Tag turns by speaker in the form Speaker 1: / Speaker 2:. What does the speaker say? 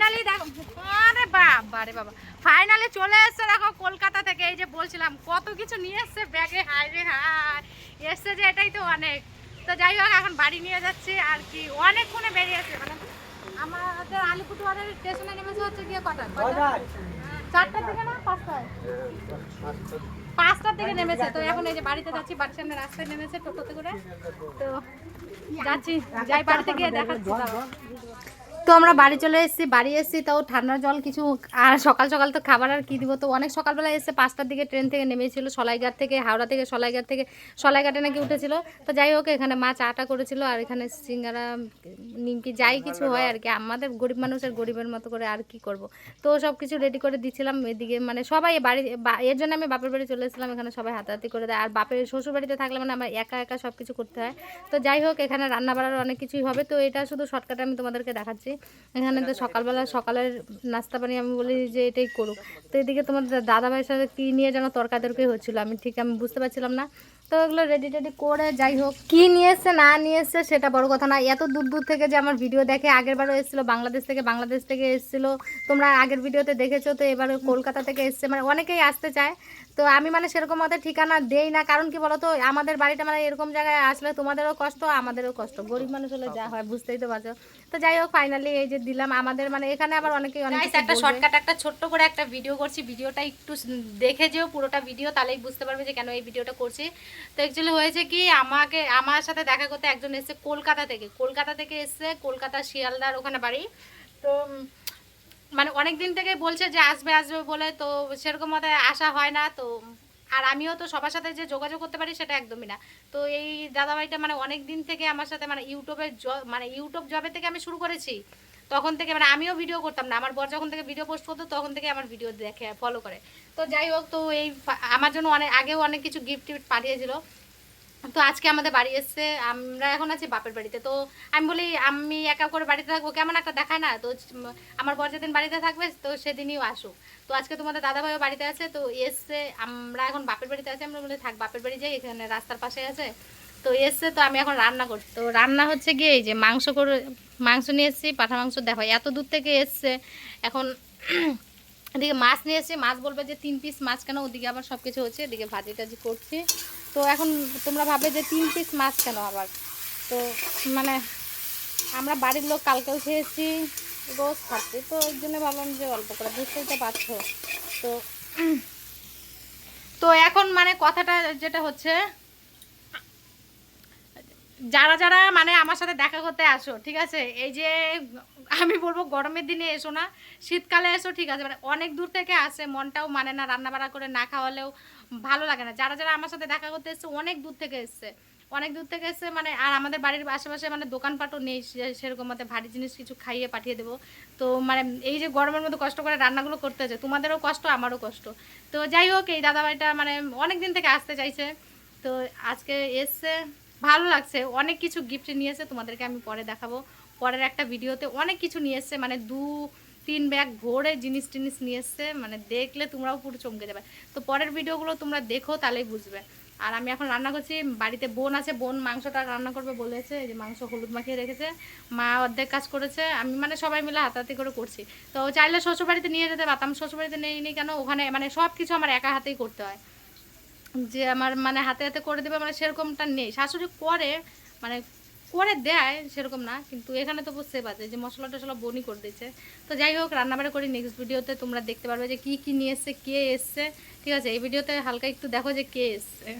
Speaker 1: Finally দেখো আরে বাবা রে বাবা। ফাইনালি চলে এসছে দেখো কলকাতা থেকে এই যে বলছিলাম কত কিছু নিয়ে এসছে ব্যাগে হায় রে হায়। এসছে যে এটাই তো অনেক। তো যাই হোক এখন বাড়ি নিয়ে যাচ্ছি আর কি অনেকক্ষণে বেরিয়েছে মানে আমাদের আলিপুরদুয়ারের স্টেশনে নেমেছে হচ্ছে গিয়ে কটা? চারটার দিকে না? পাঁচটায়? পাঁচটার দিকে নেমেছে। তো এখন এই যে বাড়িতে যাচ্ছি বাড়ির সামনে রাস্তায় নেমেছে টোটোতে করে। তো যাচ্ছি যাই বাড়িতে গিয়ে দেখাচ্ছি। তো আমরা বাড়ি চলে এসেছি, বাড়ি এসেছি, তাও ঠান্ডা জল কিছু আর সকাল সকাল তো খাবার আর কি দিব? তো অনেক সকালবেলা এসে পাঁচটার দিকে ট্রেন থেকে নেমেছিল, সলাইঘাট থেকে, হাওড়া থেকে, সলাইঘাট থেকে, সলাইঘাটে নাকি উঠেছিল। তো যাই হোক, এখানে মা চাটা করেছিল আর এখানে সিঙ্গারা, নিমকি যাই কিছু হয় আর কি। আমাদের গরিব মানুষের গরিবের মতো করে আর কি করব? তো সব কিছু রেডি করে দিচ্ছিলাম এদিকে মানে সবাই বাড়ি এর জন্য আমি বাপের বাড়ি চলে এসেছিলাম, এখানে সবাই হাতাহাতি করে দেয়। আর বাপের শ্বশুর বাড়িতে থাকলে মানে আমার একা একা সব কিছু করতে হয়। তো যাই হোক, এখানে রান্না বাড়ার অনেক কিছুই হবে। তো এটা শুধু শর্টকাটে আমি তোমাদেরকে দেখাচ্ছি। এখানে তো সকালবেলা সকালের নাস্তা পানি আমি বলি যে এটাই করুক। তো এদিকে তোমার দাদা ভাইয়ের সাথে কী নিয়ে যেন তর্কাতর্কি হচ্ছিল, আমি ঠিক আমি বুঝতে পারছিলাম না। তো এগুলো রেডি টেডি করে যাই হোক কী নিয়ে এসছে না নিয়ে এসছে সেটা বড় কথা না এত দূর দূর থেকে যে আমার ভিডিও দেখে আগের বারও এসেছিল বাংলাদেশ থেকে বাংলাদেশ থেকে এসেছিল। তোমরা আগের ভিডিওতে দেখেছ তো এবার কলকাতা থেকে এসছে মানে অনেকেই আসতে চায়। তো আমি মানে সেরকম ওদের ঠিকানা দেই না কারণ কি বলতো আমাদের বাড়িটা মানে এরকম জায়গায় আসলে তোমাদেরও কষ্ট আমাদেরও কষ্ট। গরিব মানুষ হলে যা হয় বুঝতেই তো পারছ। তো যাই হোক ফাইনালি এই যে দিলাম আমাদের মানে এখানে আবার অনেকেই অনেক
Speaker 2: একটা শর্টকাট একটা ছোট্ট করে একটা ভিডিও করছি ভিডিওটা একটু দেখে যেও পুরোটা ভিডিও তাহলেই বুঝতে পারবে যে কেন এই ভিডিওটা করছি। তো অ্যাকচুয়ালি হয়েছে কি, আমাকে, আমার সাথে দেখা করতে একজন এসেছে কলকাতা থেকে। কলকাতা থেকে এসেছে, কলকাতা শিয়ালদার ওখানে বাড়ি। তো মানে অনেক দিন থেকে বলছে যে আসবে আসবে বলে, তো সেরকম মতো আসা হয় না। তো, আর আমিও তো সবার সাথে যে যোগাযোগ করতে পারি সেটা একদমই না। তো এই দাদাভাইটা মানে অনেক দিন থেকে আমার সাথে মানে ইউটিউবের মানে ইউটিউব জবে থেকে আমি শুরু করেছি। তখন থেকে মানে আমিও ভিডিও করতাম না। আমার বর যখন থেকে ভিডিও পোস্ট করতো, তখন থেকে আমার ভিডিও দেখে ফলো করে। তো যাই হোক, তো এই আমার জন্য অনেক, আগেও অনেক কিছু গিফট টিফট পাঠিয়েছিল। তো আজকে আমাদের বাড়ি এসছে, আমরা এখন আছি বাপের বাড়িতে। তো আমি বলি, আমি একা করে বাড়িতে থাকব, কেমন একটা দেখায় না? তো আমার বর যেদিন বাড়িতে থাকবে, তো সেদিনই আসুক। তো আজকে তোমাদের দাদা ভাইও বাড়িতে আছে, তো এসছে, আমরা এখন বাপের বাড়িতে আছি। আমরা বলি, থাক, বাপের বাড়ি যাই, এখানে রাস্তার পাশে আছে। তো এসছে তো আমি এখন রান্না করছি তো রান্না হচ্ছে গিয়ে এই যে মাংস করে, মাংস নিয়ে এসেছি, পাঠা মাংস দেখো, এত দূর থেকে এসছে। এখন এদিকে মাছ নিয়ে এসেছি, মাছ বলবে যে তিন পিস মাছ কেন, ওদিকে আবার সব কিছু হচ্ছে, এদিকে ভাজি টাজি করছি। তো এখন তোমরা ভাবে যে তিন পিস মাছ কেন আবার? তো মানে আমরা বাড়ির লোক কালকেও খেয়েছি, রোজ খাচ্ছি, তো ওই জন্য ভাবলাম যে অল্প করে, বুঝতেই তো পারছ। তো তো এখন মানে কথাটা যেটা হচ্ছে যারা যারা মানে আমার সাথে দেখা করতে আসো, ঠিক আছে? এই যে আমি বলব গরমের দিনে এসো না, শীতকালে এসো, ঠিক আছে? মানে অনেক দূর থেকে আসে, মনটাও মানে না রান্না বান্না করে না খাওয়ালেও ভালো লাগে না। যারা যারা আমার সাথে দেখা করতে এসছে, অনেক দূর থেকে এসছে। অনেক দূর থেকে এসছে মানে আর আমাদের বাড়ির আশেপাশে মানে দোকানপাটও নেই সেরকম মতো ভারী জিনিস কিছু খাইয়ে পাঠিয়ে দেবো। তো মানে এই যে গরমের মধ্যে কষ্ট করে রান্নাগুলো করতে হচ্ছে তোমাদেরও কষ্ট, আমারও কষ্ট। তো যাই হোক, এই দাদাভাইটা মানে অনেক দিন থেকে আসতে চাইছে। তো আজকে এসছে ভালো লাগছে। অনেক কিছু গিফট নিয়ে এসে তোমাদেরকে আমি পরে দেখাবো। পরের একটা ভিডিওতে অনেক কিছু নিয়ে এসছে মানে দু, তিন ব্যাগ ভরে জিনিস টিনিস নিয়ে এসছে মানে দেখলে তোমরাও পুরো চমকে যাবে। তো পরের ভিডিওগুলো তোমরা দেখো, তাহলেই বুঝবে। আর আমি এখন রান্না করছি, বাড়িতে বোন আছে, বোন মাংসটা রান্না করবে বলেছে যে মাংস হলুদ মাখিয়ে রেখেছে। মা অর্ধেক কাজ করেছে, আমি মানে সবাই মিলে হাতাহাতি করে করছি। তো চাইলে শ্বশুরবাড়িতে নিয়ে যেতে পারতাম শ্বশুরবাড়িতে নেই নি কেন, ওখানে মানে সব কিছু আমার একা হাতেই করতে হয়। যে আমার মানে হাতে হাতে করে দেবে মানে সেরকমটা নেই। শাশুড়ি করে মানে করে দেয় সেরকম না, কিন্তু এখানে তো বুঝতে পারছে যে মশলা টশলা বনি করে দিচ্ছে তো যাই হোক, রান্নাবাড়ি করি নেক্সট ভিডিওতে তোমরা দেখতে পারবে যে কি কি নিয়ে এসছে, কে এসছে। ঠিক আছে, এই ভিডিওতে হালকা একটু দেখো যে কে এসছে।